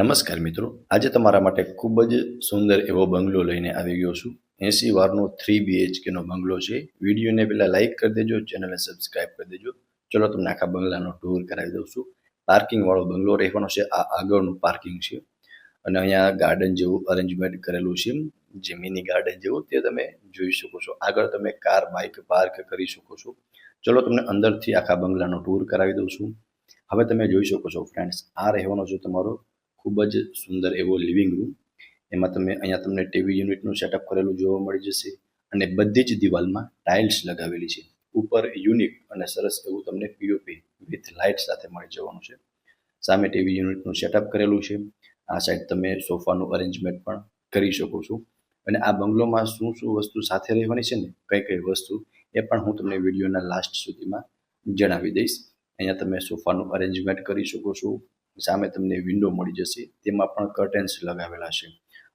નમસ્કાર મિત્રો. આજે તમારા માટે ખૂબ જ સુંદર એવો બંગલો લઈને આવી ગયો છું. એસી વારનો થ્રી બીએચકેનો બંગલો છે. વિડીયોને પહેલાં લાઇક કરી દેજો, ચેનલને સબસ્ક્રાઇબ કરી દેજો. ચલો તમને આખા બંગલાનો ટૂર કરાવી દઉં છું. પાર્કિંગવાળો બંગલો રહેવાનો છે. આ આગળનું પાર્કિંગ છે. અને અહીંયા ગાર્ડન જેવું અરેન્જમેન્ટ કરેલું છે. જે મિની ગાર્ડન જેવું તે તમે જોઈ શકો છો. આગળ તમે કાર બાઇક પાર્ક કરી શકો છો. ચલો તમને અંદરથી આખા બંગલાનો ટૂર કરાવી દઉં છું. હવે તમે જોઈ શકો છો ફ્રેન્ડ્સ આ રહેવાનો છે તમારો ખૂબ જ સુંદર એવો લિવિંગ રૂમ એમાં તમે અહીંયા તમને ટીવી યુનિટનું સેટઅપ કરેલું જોવા મળી જશે અને બધી જ દિવાલમાં ટાઇલ્સ લગાવેલી છે. ઉપર યુનિક અને સરસ એવું તમને પીઓપી વિથ લાઇટ સાથે મળી જવાનું છે. સામે ટીવી યુનિટનું સેટઅપ કરેલું છે. આ સાઈડ તમે સોફાનું અરેન્જમેન્ટ પણ કરી શકો છો. અને આ બંગલોમાં શું શું વસ્તુ સાથે રહેવાની છે ને, કઈ કઈ વસ્તુ, એ પણ હું તમને વિડીયોના લાસ્ટ સુધીમાં જણાવી દઈશ. અહીંયા તમે સોફાનું અરેન્જમેન્ટ કરી શકો છો. સામે તમને વિન્ડો મળી જશે. તેમાં પણ કર્ટેન્સ લગાવેલા છે.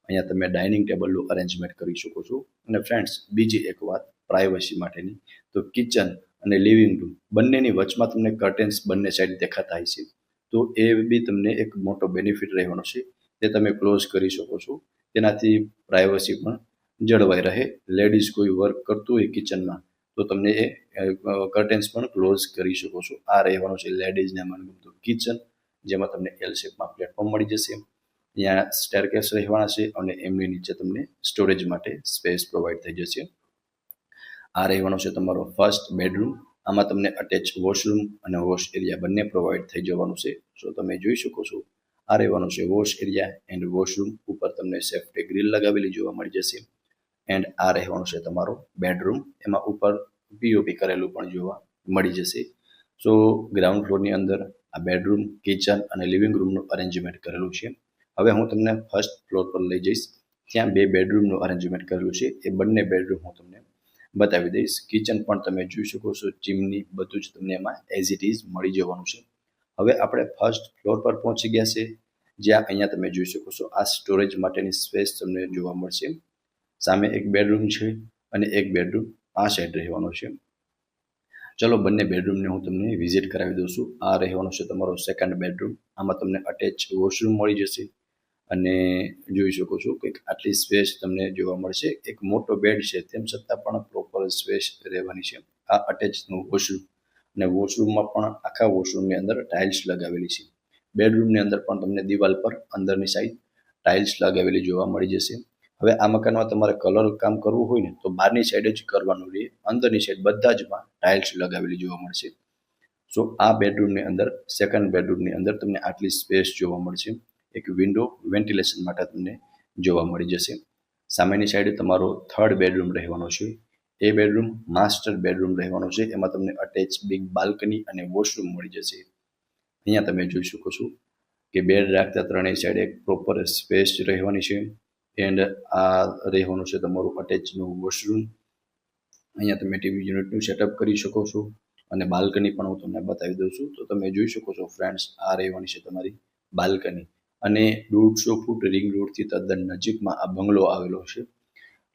અહીંયા તમે ડાઇનિંગ ટેબલનું અરેન્જમેન્ટ કરી શકો છો. અને ફ્રેન્ડ્સ બીજી એક વાત પ્રાઇવસી માટેની. તો કિચન અને લિવિંગ રૂમ બંનેની વચમાં તમને કર્ટેન્સ બંને સાઈડ દેખાતા હશે. તો એ બી તમને એક મોટો બેનિફિટ રહેવાનો છે. તે તમે ક્લોઝ કરી શકો છો. તેનાથી પ્રાઇવસી પણ જળવાઈ રહે. લેડીઝ કોઈ વર્ક કરતું હોય કિચનમાં તો તમને એ કર્ટેન્સ પણ ક્લોઝ કરી શકો છો. આ રહેવાનું છે લેડીઝને મનગમતું કિચન જેમાં તમને એલ શેપમાં પ્લેટફોર્મ મળી જશે. અહીંયા સ્ટેરકેસ રહેવાના છે અને એમની નીચે તમને સ્ટોરેજ માટે સ્પેસ પ્રોવાઈડ થઈ જશે. આ રહેવાનો છે તમારો ફર્સ્ટ બેડરૂમ આમાં તમને અટેચ વોશરૂમ અને વોશ એરિયા બંને પ્રોવાઈડ થઈ જવાનું છે. સો તમે જોઈ શકો છો, આ રહેવાનું છે વોશ એરિયા એન્ડ વોશરૂમ ઉપર તમને સેફ્ટી ગ્રીલ લગાવેલી જોવા મળી જશે. એન્ડ આ રહેવાનું છે તમારો બેડરૂમ એમાં ઉપર પીઓપી કરેલું પણ જોવા મળી જશે. સો ગ્રાઉન્ડ ફ્લોરની અંદર આ બેડરૂમ કિચન અને લિવિંગ રૂમનું અરેન્જમેન્ટ કરેલું છે. હવે હું તમને ફર્સ્ટ ફ્લોર પર લઈ જઈશ. ત્યાં બે બેડરૂમનું અરેન્જમેન્ટ કરેલું છે. એ બંને બેડરૂમ હું તમને બતાવી દઈશ. કિચન પણ તમે જોઈ શકો છો ચીમની બધું જ તમને એમાં એઝ ઇટ ઇઝ મળી જવાનું છે. હવે આપણે ફર્સ્ટ ફ્લોર પર પહોંચી ગયા છે. જ્યાં અહીંયા તમે જોઈ શકો છો, આ સ્ટોરેજ માટેની સ્પેસ તમને જોવા મળશે. સામે એક બેડરૂમ છે અને એક બેડરૂમ આ સાઈડ રહેવાનો છે. ચલો બંને બેડરૂમને હું તમને વિઝિટ કરાવી દઉં છું. આ રહેવાનો છે તમારો સેકન્ડ બેડરૂમ. આમાં તમને અટેચ વોશરૂમ મળી જશે. અને જોઈ શકો છો કે આટલી સ્પેસ તમને જોવા મળશે. એક મોટો બેડ છે, તેમ છતાં પણ પ્રોપર સ્પેસ રહેવાની છે. આ અટેચનું વોશરૂમ અને વોશરૂમમાં પણ આખા વોશરૂમની અંદર ટાઇલ્સ લગાવેલી છે. બેડરૂમની અંદર પણ તમને દિવાલ પર અંદરની સાઈડ ટાઇલ્સ લગાવેલી જોવા મળી જશે. હવે આ મકાનમાં તમારે કલર કામ કરવું હોય ને, તો બહારની સાઈડ જ કરવાનું રહે. અંદરની સાઈડ બધા જમાં ટાઇલ્સ લગાવેલી જોવા મળશે. સો આ બેડરૂમની અંદર સેકન્ડ બેડરૂમની અંદર તમને આટલી સ્પેસ જોવા મળશે. એક વિન્ડો વેન્ટિલેશન માટે તમને જોવા મળી જશે. સામેની સાઈડ તમારો થર્ડ બેડરૂમ રહેવાનો છે. એ બેડરૂમ માસ્ટર બેડરૂમ રહેવાનો છે. એમાં તમને અટેચ બિગ બાલ્કની અને વોશરૂમ મળી જશે. અહીંયા તમે જોઈ શકો છો કે બેડ રાખતા ત્રણેય સાઈડે પ્રોપર સ્પેસ રહેવાની છે. એન્ડ આ રહેવાનું છે તમારું અટેચનું વોશરૂમ અહીંયા તમે ટીવી યુનિટનું સેટઅપ કરી શકો છો. અને બાલ્કની પણ હું તમને બતાવી દઉં છું. તો તમે જોઈ શકો છો ફ્રેન્ડ્સ આ રહેવાની છે તમારી બાલ્કની અને દોઢસો ફૂટ રિંગ રોડથી તદ્દન નજીકમાં આ બંગલો આવેલો છે.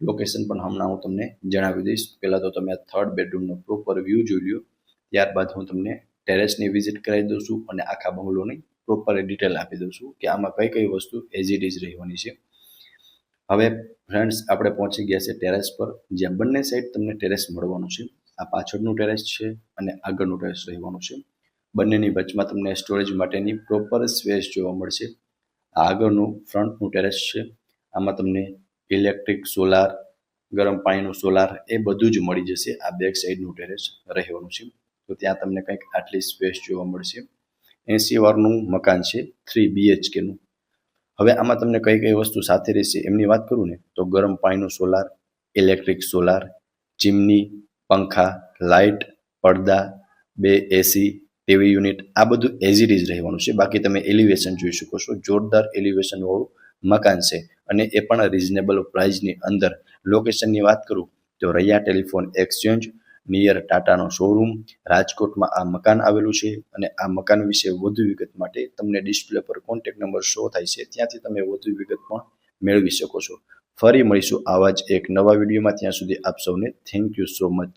લોકેશન પણ હમણાં હું તમને જણાવી દઈશ. પહેલાં તો તમે આ થર્ડ બેડરૂમનો પ્રોપર વ્યૂ જોઈ લ્યો. ત્યારબાદ હું તમને ટેરેસની વિઝિટ કરાવી દઉં છું અને આખા બંગલોની પ્રોપર ડિટેલ આપી દઉં છું કે આમાં કઈ કઈ વસ્તુ એઝ ઇટ ઇઝ રહેવાની છે. હવે ફ્રેન્ડ્સ આપણે પહોંચી ગયા છે ટેરેસ પર, જ્યાં બંને સાઈડ તમને ટેરેસ મળવાનું છે. આ પાછળનું ટેરેસ છે અને આગળનું ટેરેસ રહેવાનું છે. બંનેની વચમાં તમને સ્ટોરેજ માટેની પ્રોપર સ્પેસ જોવા મળશે. આ આગળનું ફ્રન્ટનું ટેરેસ છે. આમાં તમને ઇલેક્ટ્રિક સોલાર ગરમ પાણીનું સોલાર એ બધું જ મળી જશે. આ બેક સાઈડનું ટેરેસ રહેવાનું છે. તો ત્યાં તમને કંઈક આટલી સ્પેસ જોવા મળશે. એસી વારનું મકાન છે થ્રી બીએચકેનું હવે આમાં તમને કઈ કઈ વસ્તુ સાથે રહેશે એમની વાત કરું ને, તો ગરમ પાણીનું સોલાર ઇલેક્ટ્રિક સોલાર ચીમની પંખા લાઇટ પડદા, બે એસી ટીવી યુનિટ આ બધું એઝ ઇટ રહેવાનું છે. બાકી તમે એલિવેશન જોઈ શકો છો. જોરદાર એલિવેશનવાળું મકાન છે અને એ પણ રિઝનેબલ પ્રાઇઝની અંદર. લોકેશનની વાત કરું તો રૈયા ટેલિફોન એક્સચેન્જ નિયર ટાટાનો શોરૂમ રાજકોટમાં આ મકાન આવેલું છે અને આ મકાન વિશે વધુ વિગત માટે તમને ડિસ્પ્લે પર કોન્ટેક્ટ નંબર શો થાય છે. ત્યાંથી તમે વધુ વિગત પણ મેળવી શકો છો. ફરી મળીશું આવા જ એક નવા વિડીયોમાં. ત્યાં સુધી આપ સૌને થેન્ક યુ સો મચ